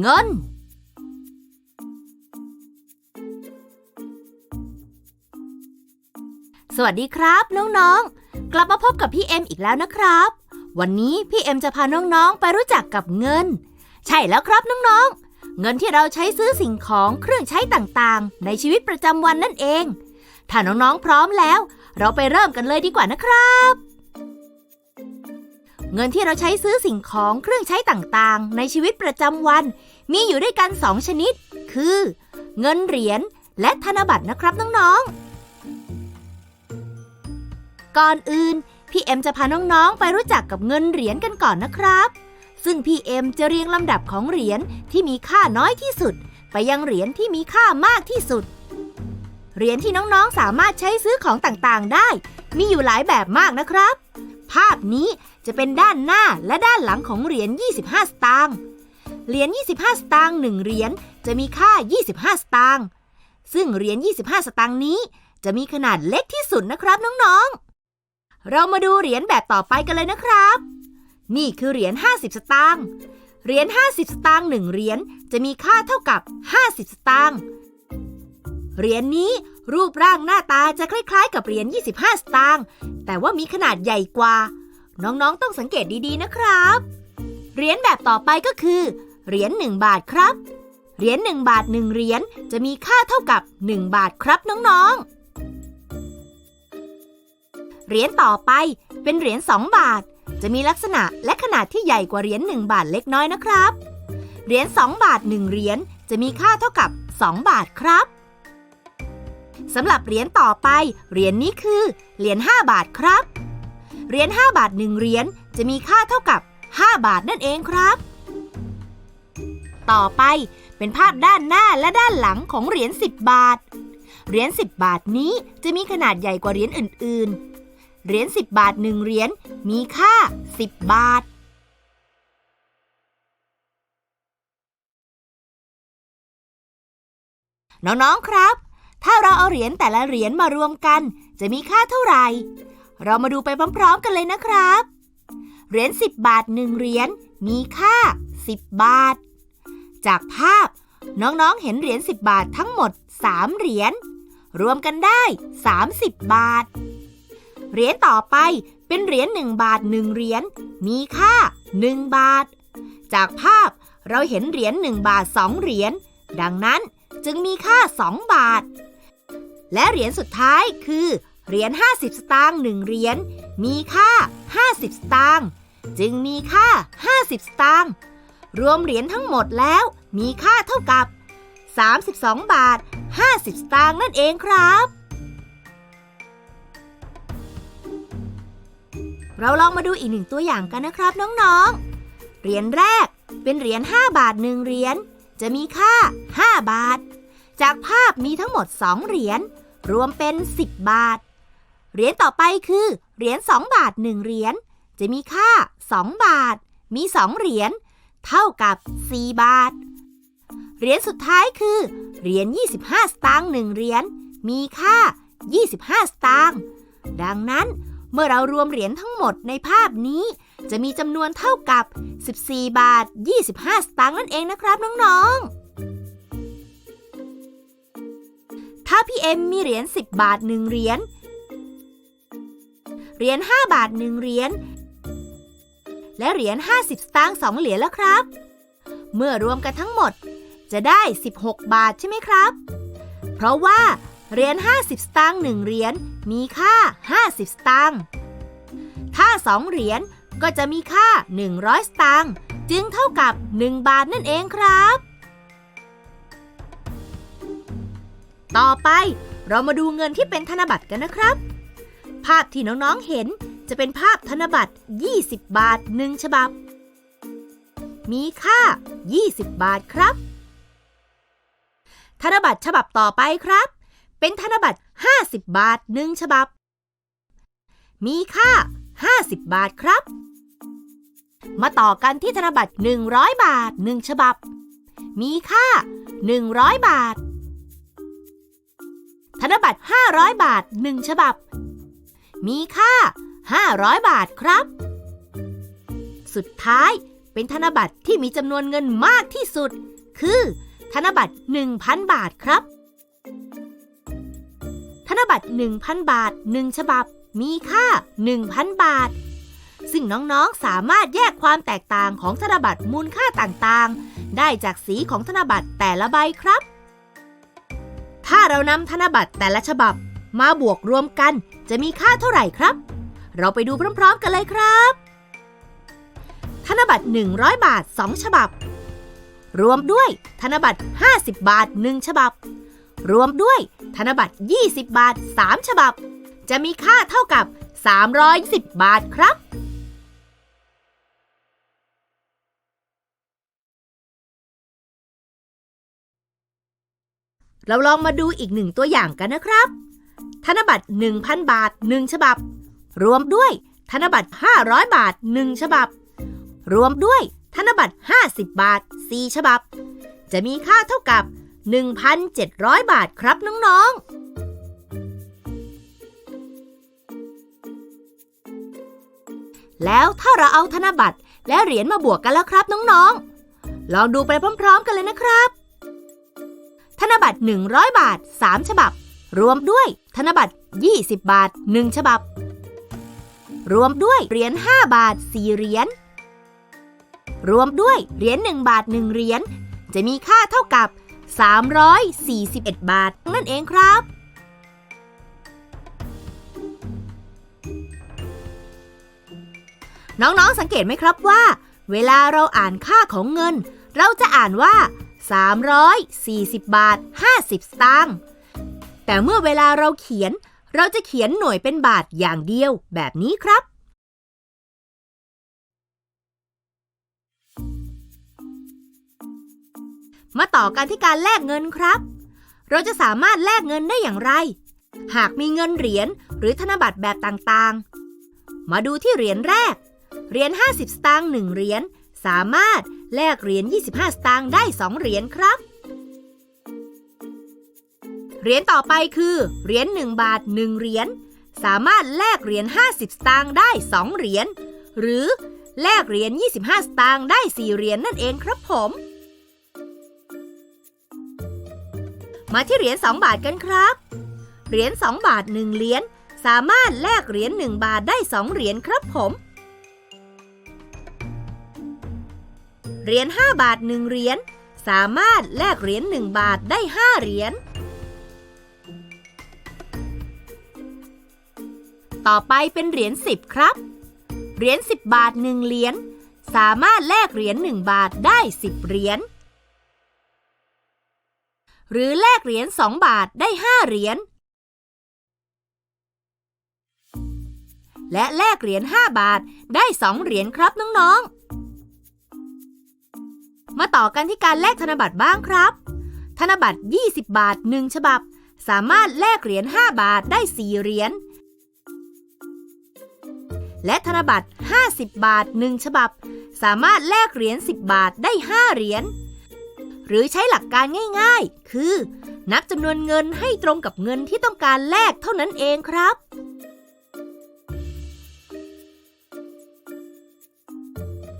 เงิน สวัสดีครับน้องๆ กลับมาพบกับพี่เอ็มอีกแล้วนะครับ วันนี้พี่เอ็มจะพาน้องๆ ไปรู้จักกับเงิน ใช่แล้วครับน้องๆ เงินที่เราใช้ซื้อสิ่งของเครื่องใช้ต่างๆ ในชีวิตประจำวันนั่นเอง ถ้าน้องๆ พร้อมแล้ว เราไปเริ่มกันเลยดีกว่านะครับ เงินที่เราใช้ซื้อสิ่งของเครื่องใช้ต่างๆ ในชีวิตประจำวัน มีอยู่ด้วยกันสองชนิด คือ เงินเหรียญและธนบัตรนะครับน้องๆ ก่อนอื่น พี่เอ็มจะพาน้องๆ ไปรู้จักกับเงินเหรียญกันก่อนนะครับ ซึ่งพี่เอ็มจะเรียงลำดับของเหรียญที่มีค่าน้อยที่สุด ไปยังเหรียญที่มีค่ามากที่สุด เหรียญที่น้องๆ สามารถใช้ซื้อของต่างๆ ได้ มีอยู่หลายแบบมากนะครับ ภาพนี้จะเป็นด้านหน้าและด้านหลังของเหรียญ 25 สตางค์ เหรียญ 25 สตางค์1เหรียญจะมีค่า 25 สตางค์ ซึ่งเหรียญ 25 สตางค์นี้ จะมีขนาดเล็กที่สุดนะครับน้องๆ เรามาดูเหรียญแบบต่อไปกันเลยนะครับ นี่คือเหรียญ 50 สตางค์ เหรียญ 50 สตางค์1เหรียญจะมีค่าเท่ากับ 50 สตางค์ เหรียญนี้ รูปร่างหน้าตาจะคล้ายๆ กับเหรียญ 25 สตางค์ แต่ว่ามีขนาดใหญ่กว่า น้องๆ ต้องสังเกตดีๆ นะครับ เหรียญแบบต่อไปก็คือ เหรียญ1บาทครับ เหรียญ1บาท1เหรียญจะมีค่าเท่ากับ 1 บาทครับน้องๆ เหรียญต่อไปเป็นเหรียญ2บาท จะมีลักษณะและขนาดที่ใหญ่กว่าเหรียญ1บาทเล็กน้อยนะครับ เหรียญ2บาท1เหรียญจะมีค่าเท่ากับ 2 บาทครับ สำหรับเหรียญต่อไป เหรียญนี้คือเหรียญ5บาทครับ เหรียญ5บาท1เหรียญจะมีค่าเท่ากับ 5 บาทนั่นเองครับ ต่อไปเป็นภาพด้านหน้าและด้านหลังของเหรียญ10 บาท เหรียญ10 บาทนี้จะมีขนาดใหญ่กว่าเหรียญอื่น ๆ เหรียญ10 บาท1เหรียญมีค่า 10 บาทน้อง ๆ ครับ ถ้าเราเอาเหรียญแต่ละเหรียญมารวมกัน จะมีค่าเท่าไหร่ เรามาดูไปพร้อมๆกันเลยนะครับ เหรียญ10 บาท1เหรียญมีค่า 10 บาท จากภาพน้องๆเห็นเหรียญ10 บาททั้งหมด 3 เหรียญรวมกันได้ 30 บาท เหรียญต่อไปเป็นเหรียญ1บาท1เหรียญมีค่า 1 บาท จากภาพเราเห็นเหรียญ1บาท 2 เหรียญดังนั้นจึงมีค่า 2 บาท และเหรียญสุดท้ายคือ เหรียญ 50 สตางค์1เหรียญมีค่า 50 สตางค์จึงมีค่า 50 สตางค์รวมเหรียญทั้งหมดแล้วมีค่าเท่ากับ 32 บาท 50 สตางค์นั่นเองครับ เราลองมาดูอีกหนึ่งตัวอย่างกันนะครับน้องๆ เหรียญแรกเป็นเหรียญ 5 บาท 1 เหรียญจะมีค่า 5 บาท จากภาพมีทั้งหมด 2 เหรียญรวมเป็น 10 บาท เหรียญต่อไปคือ เหรียญ2บาท 1 เหรียญจะมีค่า 2 บาท มี 2 เหรียญเท่ากับ 4 บาท เหรียญสุดท้ายคือ เหรียญ25 สตางค์1เหรียญมีค่า 25 สตางค์ดังนั้นเมื่อเรารวมเหรียญทั้งหมดในภาพนี้ จะมีจำนวนเท่ากับ 14 บาท 25 สตางค์นั่นเองนะครับน้องๆาพี่เอ็มมีเหรียญ10 บาท1เหรียญ เหรียญ5บาท1เหรียญ และเหรียญ50 สตางค์2เหรียญแล้วครับ เมื่อรวมกันทั้งหมดจะได้ 16 บาทใช่ไหมครับ เพราะว่าเหรียญ50 สตางค์1เหรียญมีค่า 50 สตางค์ถ้า 2 เหรียญก็จะมีค่า 100 สตางค์จึงเท่ากับ 1 บาทนั่นเองครับ ต่อไปเรามาดูเงินที่เป็นธนบัตรกันนะครับ ภาพที่น้องๆเห็นจะเป็นภาพธนบัตร 20 บาท1ฉบับ มีค่า 20 บาทครับ ธนบัตรฉบับต่อไปครับ เป็นธนบัตร 50 บาท1ฉบับ มีค่า 50 บาทครับ มาต่อกันที่ธนบัตร 100 บาท1ฉบับ มีค่า 100 บาท ธนบัตร 500 บาท 1 ฉบับ มีค่า 500 บาทครับ สุดท้ายเป็นธนบัตรที่มีจำนวนเงินมากที่สุด คือ ธนบัตร 1,000 บาทครับ ธนบัตร 1,000 บาท 1 ฉบับ มีค่า 1,000 บาท ซึ่งน้องๆสามารถแยกความแตกต่างของธนบัตรมูลค่าต่างๆ ได้จากสีของธนบัตรแต่ละใบครับ ถ้าเรานำธนบัตรแต่ละฉบับมาบวกรวมกัน จะมีค่าเท่าไหร่ครับ เราไปดูพร้อม ๆ กันเลยครับ ธนบัตร 100 บาท 2 ฉบับ รวมด้วยธนบัตร 50 บาท 1 ฉบับ รวมด้วยธนบัตร 20 บาท 3 ฉบับ จะมีค่าเท่ากับ 310 บาทครับ เราลองมาดูอีกหนึ่งตัวอย่างกันนะครับ ธนบัตร 1,000 บาท 1 ฉบับ รวมด้วยธนบัตร 500 บาท 1 ฉบับ รวมด้วยธนบัตร 50 บาท 4 ฉบับ จะมีค่าเท่ากับ 1,700 บาทครับน้องๆแล้วถ้าเราเอาธนบัตรและเหรียญมาบวกกันแล้วครับน้องๆ ลองดูไปพร้อม ๆ กันเลยนะครับ นบัตร 100 บาท 3 ฉบับ รวมด้วยธนบัตร 20 บาท 1 ฉบับ รวมด้วยเหรียญ 5 บาท 4 เหรียญ รวมด้วยเหรียญ 1 บาท 1 เหรียญ จะมีค่าเท่ากับ 341 บาท นั่นเองครับน้องๆ สังเกตไหมครับว่า เวลาเราอ่านค่าของเงิน เราจะอ่านว่า 340 บาท 50 สตางค์ แต่เมื่อเวลาเราเขียน เราจะเขียนหน่วยเป็นบาทอย่างเดียวแบบนี้ครับ มาต่อกันที่การแลกเงินครับ เราจะสามารถแลกเงินได้อย่างไร หากมีเงินเหรียญหรือธนบัตรแบบต่างๆ มาดูที่เหรียญแรก เหรียญ50 สตางค์1เหรียญ สามารถแลกเหรียญ 25 สตางค์ได้ 2 เหรียญครับ เหรียญต่อไปคือ เหรียญ1บาท 1 เหรียญ สามารถแลกเหรียญ 50 สตางค์ได้ 2 เหรียญ หรือแลกเหรียญ 25 สตางค์ได้ 4 เหรียญนั่นเองครับผม มาที่เหรียญ 2 บาทกันครับ เหรียญ 2 บาท 1 เหรียญ สามารถแลกเหรียญ 1 บาทได้ 2 เหรียญครับผม เหรียญ5บาท1เหรียญสามารถแลกเหรียญ1บาทได้ 5 เหรียญ ต่อไปเป็นเหรียญ10 ครับ เหรียญ10 บาท 1 เหรียญสามารถแลกเหรียญ1บาทได้ 10 เหรียญ หรือแลกเหรียญ2บาทได้ 5 เหรียญและแลกเหรียญ5บาทได้ 2 เหรียญครับน้อง ๆ มาต่อกันที่การแลกธนบัตรบ้างครับ ธนบัตร 20 บาท 1 ฉบับ สามารถแลกเหรียญ 5 บาทได้ 4 เหรียญ และธนบัตร 50 บาท 1 ฉบับ สามารถแลกเหรียญ 10 บาทได้ 5 เหรียญ หรือใช้หลักการง่าย ๆ คือ นับจำนวนเงินให้ตรงกับเงินที่ต้องการแลกเท่านั้นเองครับ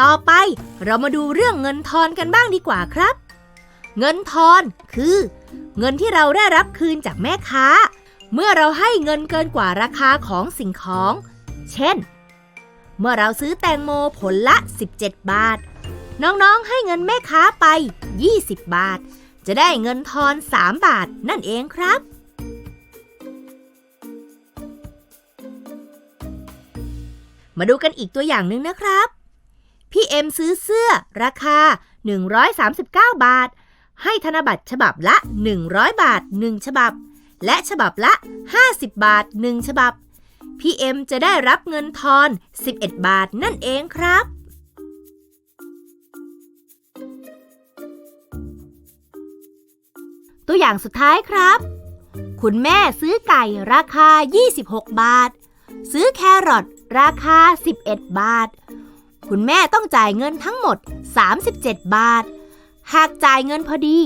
ต่อไปเรามาดูเรื่องเงินทอนกันบ้างดีกว่าครับ เงินทอนคือ เงินที่เราได้รับคืนจากแม่ค้า เมื่อเราให้เงินเกินกว่าราคาของสิ่งของ เช่น เมื่อเราซื้อแตงโมผลละ 17 บาท น้องๆให้เงินแม่ค้าไป 20 บาท จะได้เงินทอน 3 บาทนั่นเองครับมาดูกันอีกตัวอย่างหนึ่งนะครับ พี่เอ็มซื้อเสื้อราคา 139 บาท ให้ธนบัตรฉบับละ 100 บาท 1 ฉบับ และฉบับละ 50 บาท 1 ฉบับ พี่เอ็มจะได้รับเงินทอน 11 บาทนั่นเองครับ ตัวอย่างสุดท้ายครับ คุณแม่ซื้อไก่ราคา 26 บาท ซื้อแครอทราคา 11 บาท คุณแม่ต้องจ่ายเงินทั้งหมด 37 บาท หากจ่ายเงินพอดี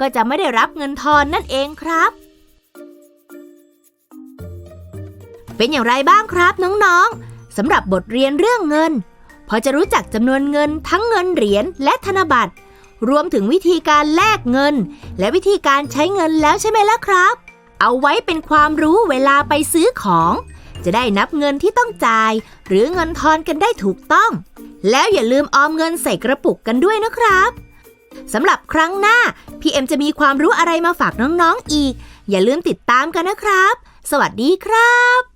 ก็จะไม่ได้รับเงินทอนนั่นเองครับ เป็นอย่างไรบ้างครับน้องๆสำหรับบทเรียนเรื่องเงิน พอจะรู้จักจำนวนเงินทั้งเงินเหรียญและธนบัตร รวมถึงวิธีการแลกเงิน และวิธีการใช้เงินแล้วใช่ไหมล่ะครับ เอาไว้เป็นความรู้เวลาไปซื้อของ จะได้นับเงินที่ต้องจ่าย หรือเงินทอนกันได้ถูกต้อง แล้วอย่าลืมออมเงินใส่กระปุกกันด้วยนะครับสำหรับครั้งหน้าพี่เอ็มจะมีความรู้อะไรมาฝากน้องๆอีก อย่าลืมติดตามกันนะครับ สวัสดีครับ